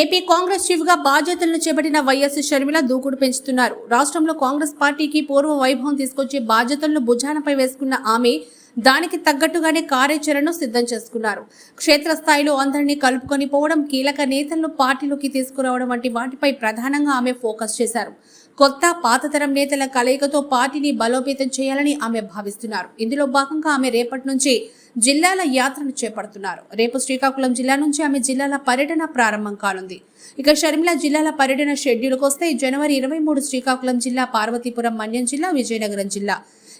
AP Congress చీఫ్గా బాధ్యతలను చేపట్టిన వైఎస్ షర్మిల దూకుడు పెంచుతున్నారు. రాష్ట్రంలో కాంగ్రెస్ పార్టీకి పూర్వ వైభవం తీసుకొచ్చే బాధ్యతలను భుజానపై వేసుకున్న ఆమె దానికి తగ్గట్టుగానే కార్యాచరణను సిద్ధం చేసుకున్నారు. క్షేత్రస్థాయిలో అందరినీ కలుపుకొని పోవడం కీలక నేతలను పార్టీలోకి తీసుకురావడం వంటి వాటిపై ప్రధానంగా ఆమె ఫోకస్ చేశారు. కొత్త పాతతరం నేతల కలయికతో పార్టీని బలోపేతం చేయాలని ఆమె భావిస్తున్నారు. ఇందులో భాగంగా ఆమె రేపటి నుంచి జిల్లాల యాత్రను చేపడుతున్నారు. రేపు శ్రీకాకుళం జిల్లా నుంచి ఆమె జిల్లాల పర్యటన ప్రారంభం కానుంది. ఇక షర్మిల జిల్లాల పర్యటన షెడ్యూల్కి వస్తే జనవరి ఇరవై మూడు శ్రీకాకుళం జిల్లా పార్వతీపురం మన్యం జిల్లా విజయనగరం జిల్లా.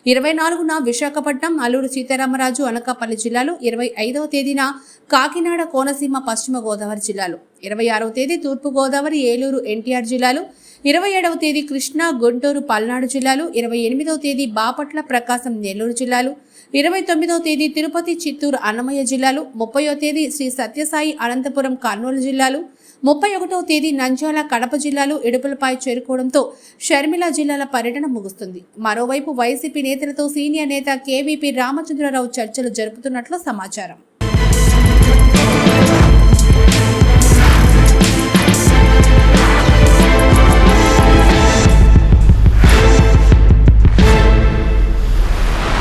ఇరవై నాలుగున విశాఖపట్నం అల్లూరు సీతారామరాజు అనకాపల్లి జిల్లాలు ఇరవై ఐదవ తేదీన కాకినాడ కోనసీమ పశ్చిమ గోదావరి జిల్లాలు. ఇరవై ఆరవ తేదీ తూర్పుగోదావరి ఏలూరు ఎన్టీఆర్ జిల్లాలు ఇరవై ఏడవ తేదీ కృష్ణా గుంటూరు పల్నాడు జిల్లాలు ఇరవై ఎనిమిదవ తేదీ బాపట్ల ప్రకాశం నెల్లూరు జిల్లాలు ఇరవై తొమ్మిదవ తేదీ తిరుపతి చిత్తూరు అన్నమయ్య జిల్లాలు ముప్పయో తేదీ శ్రీ సత్యసాయి అనంతపురం కర్నూలు జిల్లాలు ముప్పై ఒకటవ తేదీ నంద్యాల కడప జిల్లాలు ఇడుపులపై చేరుకోవడంతో షర్మిల జిల్లాల పర్యటన ముగుస్తుంది. మరోవైపు వైసీపీ నేతలతో సీనియర్ నేత కేవీపీ రామచంద్రరావు చర్చలు జరుపుతున్నట్లు సమాచారం.